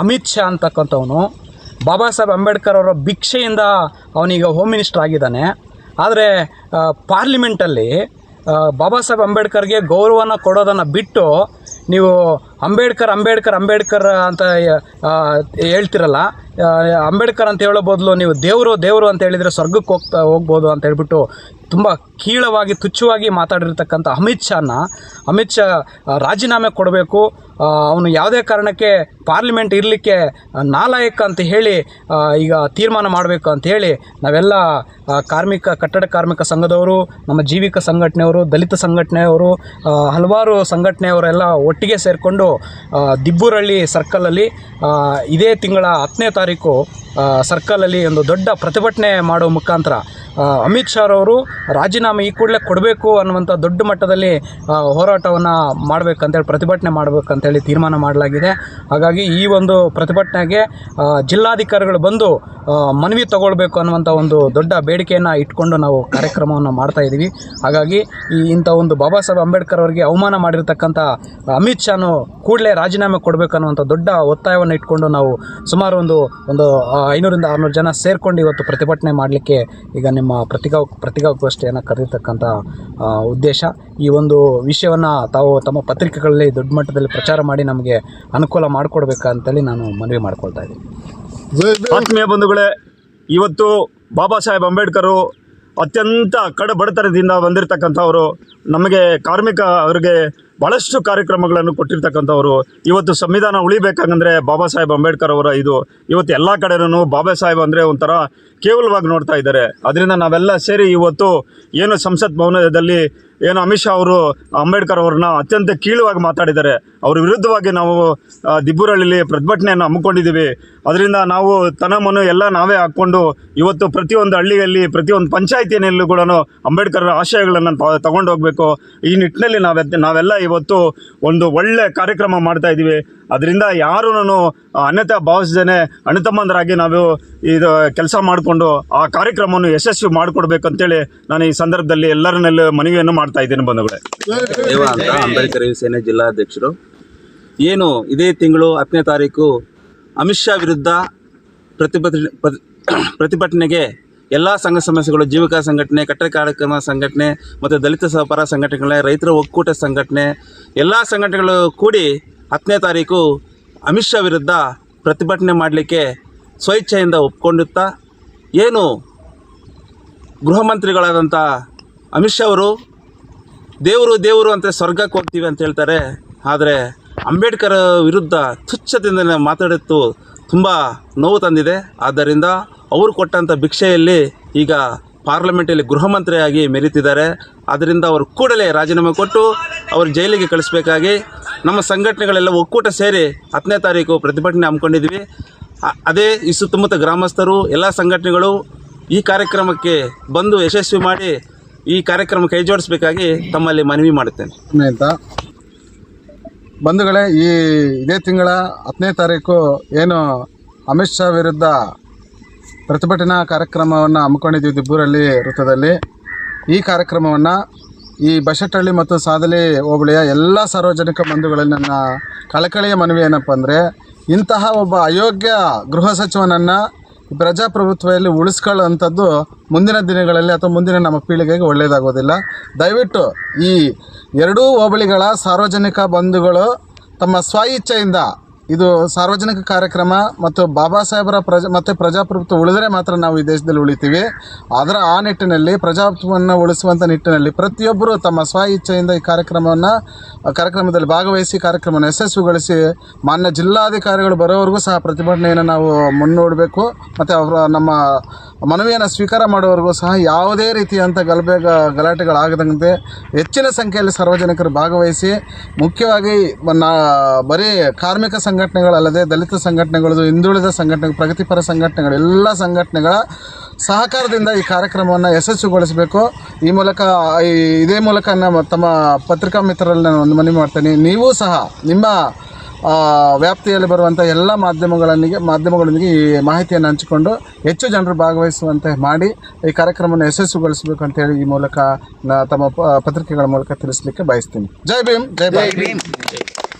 ಅಮಿತ್ ಶಾ ಅಂತಕ್ಕಂಥವನು. ಬಾಬಾ ಸಾಹೇಬ್ ಅಂಬೇಡ್ಕರ್ ಅವರ ಭಿಕ್ಷೆಯಿಂದ ಅವನೀಗ home minister ಆಗಿದ್ದಾನೆ. ಆದರೆ ಪಾರ್ಲಿಮೆಂಟಲ್ಲಿ ಬಾಬಾ ಸಾಹೇಬ್ ಅಂಬೇಡ್ಕರ್ಗೆ ಗೌರವನ ಕೊಡೋದನ್ನು ಬಿಟ್ಟು ನೀವು ಅಂಬೇಡ್ಕರ್ ಅಂಬೇಡ್ಕರ್ ಅಂಬೇಡ್ಕರ್ ಅಂತ ಹೇಳ್ತಿರಲ್ಲ ಅಂಬೇಡ್ಕರ್ ಅಂತ ಹೇಳೋ ಬದಲು ನೀವು ದೇವರು ದೇವರು ಅಂತ ಹೇಳಿದರೆ ಸ್ವರ್ಗಕ್ಕೆ ಹೋಗ್ತಾ, ಹೋಗ್ಬೋದು ಅಂತ ಹೇಳ್ಬಿಟ್ಟು ತುಂಬ ಕೀಳವಾಗಿ, ತುಚ್ಛವಾಗಿ ಮಾತಾಡಿರ್ತಕ್ಕಂಥ ಅಮಿತ್ ಶಾನ, ಅಮಿತ್ ಶಾ ರಾಜೀನಾಮೆ ಕೊಡಬೇಕು. ಅವನು ಯಾವುದೇ ಕಾರಣಕ್ಕೆ ಪಾರ್ಲಿಮೆಂಟ್ ಇರಲಿಕ್ಕೆ ನಾಲಾಯಕ ಅಂತ ಹೇಳಿ ಈಗ ತೀರ್ಮಾನ ಮಾಡಬೇಕು ಅಂತ ಹೇಳಿ ನಾವೆಲ್ಲ ಕಾರ್ಮಿಕ, ಕಟ್ಟಡ ಕಾರ್ಮಿಕ ಸಂಘದವರು, ನಮ್ಮ ಜೀವಿಕ ಸಂಘಟನೆಯವರು, ದಲಿತ ಸಂಘಟನೆಯವರು ಹಲವಾರು ಸಂಘಟನೆಯವರೆಲ್ಲ ಒಟ್ಟಿಗೆ ಸೇರಿಕೊಂಡು ದಿಬ್ಬೂರಳ್ಳಿ ಸರ್ಕಲಲ್ಲಿ ಇದೇ ತಿಂಗಳ ಹತ್ತನೇ ತಾರೀಕು ಸರ್ಕಲಲ್ಲಿ ಒಂದು ದೊಡ್ಡ ಪ್ರತಿಭಟನೆ ಮಾಡುವ ಮುಖಾಂತರ ಅಮಿತ್ ಶಾ ಅವರು ರಾಜೀನಾಮೆ ಈ ಕೂಡಲೇ ಕೊಡಬೇಕು ಅನ್ನುವಂಥ ದೊಡ್ಡ ಮಟ್ಟದಲ್ಲಿ ಹೋರಾಟವನ್ನು ಮಾಡಬೇಕಂತೇಳಿ, ಪ್ರತಿಭಟನೆ ಮಾಡಬೇಕಂತೇಳಿ ತೀರ್ಮಾನ ಮಾಡಲಾಗಿದೆ. ಹಾಗಾಗಿ ಈ ಒಂದು ಪ್ರತಿಭಟನೆಗೆ ಜಿಲ್ಲಾಧಿಕಾರಿಗಳು ಬಂದು ಮನವಿ ತಗೊಳ್ಬೇಕು ಅನ್ನುವಂಥ ಒಂದು ದೊಡ್ಡ ಬೇಡಿಕೆಯನ್ನು ಇಟ್ಕೊಂಡು ನಾವು ಕಾರ್ಯಕ್ರಮವನ್ನು ಮಾಡ್ತಾ ಇದ್ದೀವಿ ಹಾಗಾಗಿ ಈ ಇಂಥ ಒಂದು ಬಾಬಾ ಸಾಹೇಬ್ ಅಂಬೇಡ್ಕರ್ ಅವರಿಗೆ ಅವಮಾನ ಮಾಡಿರ್ತಕ್ಕಂಥ ಅಮಿತ್ ಶಾನು ಕೂಡಲೇ ರಾಜೀನಾಮೆ ಕೊಡಬೇಕು ಅನ್ನುವಂಥ ದೊಡ್ಡ ಒತ್ತಾಯವನ್ನು ಇಟ್ಕೊಂಡು ನಾವು ಸುಮಾರು ಒಂದು ಒಂದು ಐನೂರಿಂದ ಆರುನೂರು ಜನ ಸೇರಿಕೊಂಡು ಇವತ್ತು ಪ್ರತಿಭಟನೆ ಮಾಡಲಿಕ್ಕೆ ಈಗ ನಿಮ್ಮ ಪ್ರತಿಕಾ ಪ್ರತಿಕಾಗೋಷ್ಠಿಯನ್ನು ಕರೆದಿರ್ತಕ್ಕಂಥ ಉದ್ದೇಶ. ಈ ಒಂದು ವಿಷಯವನ್ನು ತಾವು ತಮ್ಮ ಪತ್ರಿಕೆಗಳಲ್ಲಿ ದೊಡ್ಡ ಮಟ್ಟದಲ್ಲಿ ಪ್ರಚಾರ ಮಾಡಿ ನಮಗೆ ಅನುಕೂಲ ಮಾಡಿಕೊಡ್ಬೇಕಂತೇಳಿ ನಾನು ಮನವಿ ಮಾಡ್ಕೊಳ್ತಾ ಇದ್ದೀನಿ. ಆತ್ಮೀಯ ಬಂಧುಗಳೇ, ಇವತ್ತು ಬಾಬಾ ಸಾಹೇಬ್ ಅಂಬೇಡ್ಕರು ಅತ್ಯಂತ ಕಡ ಬಡತನದಿಂದ ಬಂದಿರತಕ್ಕಂಥವರು, ನಮಗೆ ಕಾರ್ಮಿಕ ಅವರಿಗೆ ಭಾಳಷ್ಟು ಕಾರ್ಯಕ್ರಮಗಳನ್ನು ಕೊಟ್ಟಿರ್ತಕ್ಕಂಥವ್ರು. ಇವತ್ತು ಸಂವಿಧಾನ ಉಳಿಬೇಕಂದ್ರೆ ಬಾಬಾ ಸಾಹೇಬ್ ಅಂಬೇಡ್ಕರ್ ಅವರ ಇದು, ಇವತ್ತು ಎಲ್ಲ ಕಡೆನೂ ಬಾಬಾ ಸಾಹೇಬ್ ಅಂದರೆ ಒಂಥರ ಕೇವಲವಾಗಿ ನೋಡ್ತಾ ಇದ್ದಾರೆ. ಅದರಿಂದ ನಾವೆಲ್ಲ ಸೇರಿ ಇವತ್ತು ಏನು ಸಂಸತ್ ಭವನದಲ್ಲಿ ಏನು ಅಮಿತ್ ಶಾ ಅವರು, ಅಂಬೇಡ್ಕರ್ ಅವ್ರನ್ನ ಅತ್ಯಂತ ಕೀಳುವಾಗಿ ಮಾತಾಡಿದ್ದಾರೆ. ಅವ್ರ ವಿರುದ್ಧವಾಗಿ ನಾವು ದಿಬ್ಬೂರಳ್ಳಿಲಿ ಪ್ರತಿಭಟನೆಯನ್ನು ಹಮ್ಮಿಕೊಂಡಿದ್ದೀವಿ. ಅದರಿಂದ ನಾವು ತನ ಮನು ಎಲ್ಲ ನಾವೇ ಹಾಕ್ಕೊಂಡು ಇವತ್ತು ಪ್ರತಿಯೊಂದು ಹಳ್ಳಿಯಲ್ಲಿ, ಪ್ರತಿಯೊಂದು ಪಂಚಾಯಿತಿಯಲ್ಲೂ ಕೂಡ ಅಂಬೇಡ್ಕರ್ ಆಶಯಗಳನ್ನು ತಗೊಂಡು ಹೋಗಬೇಕು ಈ ನಿಟ್ಟಿನಲ್ಲಿ ನಾವೆ ನಾವೆಲ್ಲ ಇವತ್ತು ಒಂದು ಒಳ್ಳೆ ಕಾರ್ಯಕ್ರಮ ಮಾಡ್ತಾ ಇದ್ದೀವಿ. ಅದರಿಂದ ಯಾರು ನಾನು ಅನ್ಯತಾ ಭಾವಿಸ್ದೇನೆ ಅಣ್ಣತಮ್ಮಂದರಾಗಿ ನಾವು ಇದು ಕೆಲಸ ಮಾಡಿಕೊಂಡು ಆ ಕಾರ್ಯಕ್ರಮವನ್ನು ಯಶಸ್ವಿ ಮಾಡಿಕೊಡ್ಬೇಕಂತೇಳಿ ನಾನು ಈ ಸಂದರ್ಭದಲ್ಲಿ ಎಲ್ಲರನ್ನಲ್ಲೂ ಮನವಿಯನ್ನು ಮಾಡ್ತಾ ಇದ್ದೀನಿ ಬಂಧುಗಳೇ. ಅಂಬೇಡ್ಕರ್ ಯುವ ಸೇನೆ ಜಿಲ್ಲಾಧ್ಯಕ್ಷರು, ಏನು ಇದೇ ತಿಂಗಳು ಹತ್ತನೇ ತಾರೀಕು ಅಮಿತ್ ಶಾ ವಿರುದ್ಧ ಪ್ರತಿಭಟನೆ, ಪ್ರತಿ- ಪ್ರತಿಭಟನೆಗೆ ಎಲ್ಲ ಸಂಘ ಸಮಸ್ಯೆಗಳು ಜೀವಿಕಾ ಸಂಘಟನೆ, ಕಟ್ಟಡ ಕಾರ್ಯಕ್ರಮ ಸಂಘಟನೆ, ಮತ್ತು ದಲಿತ ಸಹಪರ ಸಂಘಟನೆಗಳ, ರೈತರ ಒಕ್ಕೂಟ ಸಂಘಟನೆ, ಎಲ್ಲ ಸಂಘಟನೆಗಳು ಕೂಡಿ ಹತ್ತನೇ ತಾರೀಕು ಅಮಿತ್ ಶಾ ವಿರುದ್ಧ ಪ್ರತಿಭಟನೆ ಮಾಡಲಿಕ್ಕೆ ಸ್ವಇಚ್ಛೆಯಿಂದ ಒಪ್ಕೊಂಡಿರ್ತಾ ಏನು? ಗೃಹ ಮಂತ್ರಿಗಳಾದಂಥ ಅಮಿತ್ ಶಾ ಅವರು, ದೇವರು ದೇವರು ಅಂತ ಸ್ವರ್ಗಕ್ಕೆ ಹೋಗ್ತೀವಿ ಅಂತ ಹೇಳ್ತಾರೆ. ಆದರೆ ಅಂಬೇಡ್ಕರ್ ವಿರುದ್ಧ ತುಚ್ಛದಿಂದ ಮಾತಾಡಿತ್ತು ತುಂಬ ನೋವು ತಂದಿದೆ. ಆದ್ದರಿಂದ ಅವರು ಕೊಟ್ಟಂಥ ಭಿಕ್ಷೆಯಲ್ಲಿ ಈಗ ಪಾರ್ಲಿಮೆಂಟಲ್ಲಿ ಗೃಹ ಮಂತ್ರಿಯಾಗಿ ಮೆರೀತಿದ್ದಾರೆ. ಅದರಿಂದ ಅವರು ಕೂಡಲೇ ರಾಜೀನಾಮೆ ಕೊಟ್ಟು ಅವರು ಜೈಲಿಗೆ ಕಳಿಸ್ಬೇಕಾಗಿ ನಮ್ಮ ಸಂಘಟನೆಗಳೆಲ್ಲ ಒಕ್ಕೂಟ ಸೇರಿ ಹತ್ತನೇ ತಾರೀಕು ಪ್ರತಿಭಟನೆ ಹಮ್ಮಿಕೊಂಡಿದ್ವಿ. ಅದೇ ಈ ಸುತ್ತಮುತ್ತ ಗ್ರಾಮಸ್ಥರು, ಎಲ್ಲ ಸಂಘಟನೆಗಳು ಈ ಕಾರ್ಯಕ್ರಮಕ್ಕೆ ಬಂದು ಯಶಸ್ವಿ ಮಾಡಿ ಈ ಕಾರ್ಯಕ್ರಮ ಕೈ ಜೋಡಿಸಬೇಕಾಗಿ ತಮ್ಮಲ್ಲಿ ಮನವಿ ಮಾಡುತ್ತೇನೆ. ಅಂತ ಬಂಧುಗಳೇ, ಈ ಇದೇ ತಿಂಗಳ ಹತ್ತನೇ ತಾರೀಕು ಏನು ಅಮಿತ್ ಶಾ ವಿರುದ್ಧ ಪ್ರತಿಭಟನಾ ಕಾರ್ಯಕ್ರಮವನ್ನು ಹಮ್ಮಿಕೊಂಡಿದ್ದೀವಿ ದಿಬ್ಬೂರಲ್ಲಿ ವೃತ್ತದಲ್ಲಿ. ಈ ಕಾರ್ಯಕ್ರಮವನ್ನು ಈ ಬಶೆಟ್ಟಹಳ್ಳಿ ಮತ್ತು ಸಾದಲಿ ಹೋಬಳಿಯ ಎಲ್ಲ ಸಾರ್ವಜನಿಕ ಬಂಧುಗಳಲ್ಲಿ ನನ್ನ ಕಳಕಳಿಯ ಮನವಿ ಏನಪ್ಪ ಅಂದರೆ, ಇಂತಹ ಒಬ್ಬ ಅಯೋಗ್ಯ ಗೃಹ ಸಚಿವನನ್ನು ಪ್ರಜಾಪ್ರಭುತ್ವದಲ್ಲಿ ಉಳಿಸ್ಕೊಳ್ಳೋಂಥದ್ದು ಮುಂದಿನ ದಿನಗಳಲ್ಲಿ ಅಥವಾ ಮುಂದಿನ ನಮ್ಮ ಪೀಳಿಗೆಗೆ ಒಳ್ಳೆಯದಾಗೋದಿಲ್ಲ. ದಯವಿಟ್ಟು ಈ ಎರಡೂ ಹೋಬಳಿಗಳ ಸಾರ್ವಜನಿಕ ಬಂಧುಗಳು ತಮ್ಮ ಸ್ವ ಇಚ್ಛೆಯಿಂದ ಇದು ಸಾರ್ವಜನಿಕ ಕಾರ್ಯಕ್ರಮ ಮತ್ತು ಬಾಬಾ ಸಾಹೇಬರ ಪ್ರಜ ಮತ್ತು ಪ್ರಜಾಪ್ರಭುತ್ವ ಉಳಿದರೆ ಮಾತ್ರ ನಾವು ಈ ದೇಶದಲ್ಲಿ ಉಳಿತೀವಿ. ಅದರ ಆ ನಿಟ್ಟಿನಲ್ಲಿ ಪ್ರಜಾಪ್ರಭುತ್ವವನ್ನು ಉಳಿಸುವಂಥ ನಿಟ್ಟಿನಲ್ಲಿ ಪ್ರತಿಯೊಬ್ಬರು ತಮ್ಮ ಸ್ವ ಇಚ್ಛೆಯಿಂದ ಈ ಕಾರ್ಯಕ್ರಮವನ್ನು, ಕಾರ್ಯಕ್ರಮದಲ್ಲಿ ಭಾಗವಹಿಸಿ ಕಾರ್ಯಕ್ರಮವನ್ನು ಯಶಸ್ವಿಗೊಳಿಸಿ ಮಾನ್ಯ ಜಿಲ್ಲಾಧಿಕಾರಿಗಳು ಬರೋವರೆಗೂ ಸಹ ಪ್ರತಿಭಟನೆಯನ್ನು ನಾವು ಮುನ್ನೋಡಬೇಕು. ಮತ್ತು ಅವರ ನಮ್ಮ ಮನವಿಯನ್ನು ಸ್ವೀಕಾರ ಮಾಡುವವರೆಗೂ ಸಹ ಯಾವುದೇ ರೀತಿಯಂಥ ಗಲಭೆ ಗಲಾಟೆಗಳಾಗದಂತೆ ಹೆಚ್ಚಿನ ಸಂಖ್ಯೆಯಲ್ಲಿ ಸಾರ್ವಜನಿಕರು ಭಾಗವಹಿಸಿ, ಮುಖ್ಯವಾಗಿ ನಾ, ಬರೀ ಕಾರ್ಮಿಕ ಸಂಘಟನೆಗಳಲ್ಲದೆ ದಲಿತ ಸಂಘಟನೆಗಳು ಹಿಂದುಳಿದ ಸಂಘಟನೆ, ಪ್ರಗತಿಪರ ಸಂಘಟನೆಗಳು, ಎಲ್ಲ ಸಂಘಟನೆಗಳ ಸಹಕಾರದಿಂದ ಈ ಕಾರ್ಯಕ್ರಮವನ್ನು ಯಶಸ್ವಿಗೊಳಿಸಬೇಕು. ಈ ಮೂಲಕ ಇದೇ ಮೂಲಕ ನಮ್ಮ ತಮ್ಮ ಪತ್ರಿಕಾ ಮಿತ್ರರಲ್ಲಿ ನಾನು ಒಂದು ಮನವಿ ಮಾಡ್ತೇನೆ. ನೀವು ಸಹ ನಿಮ್ಮ ವ್ಯಾಪ್ತಿಯಲ್ಲಿ ಬರುವಂಥ ಎಲ್ಲ ಮಾಧ್ಯಮಗಳೊಂದಿಗೆ ಮಾಧ್ಯಮಗಳೊಂದಿಗೆ ಈ ಮಾಹಿತಿಯನ್ನು ಹಂಚಿಕೊಂಡು ಹೆಚ್ಚು ಜನರು ಭಾಗವಹಿಸುವಂತೆ ಮಾಡಿ ಈ ಕಾರ್ಯಕ್ರಮವನ್ನು ಯಶಸ್ವಿಗೊಳಿಸಬೇಕು ಅಂತೇಳಿ ಈ ಮೂಲಕ ತಮ್ಮ ಪತ್ರಿಕೆಗಳ ಮೂಲಕ ತಿಳಿಸ್ಲಿಕ್ಕೆ ಬಯಸ್ತೀನಿ. ಜೈ ಭೀಮ್, ಜೈ ಭಾರತ್.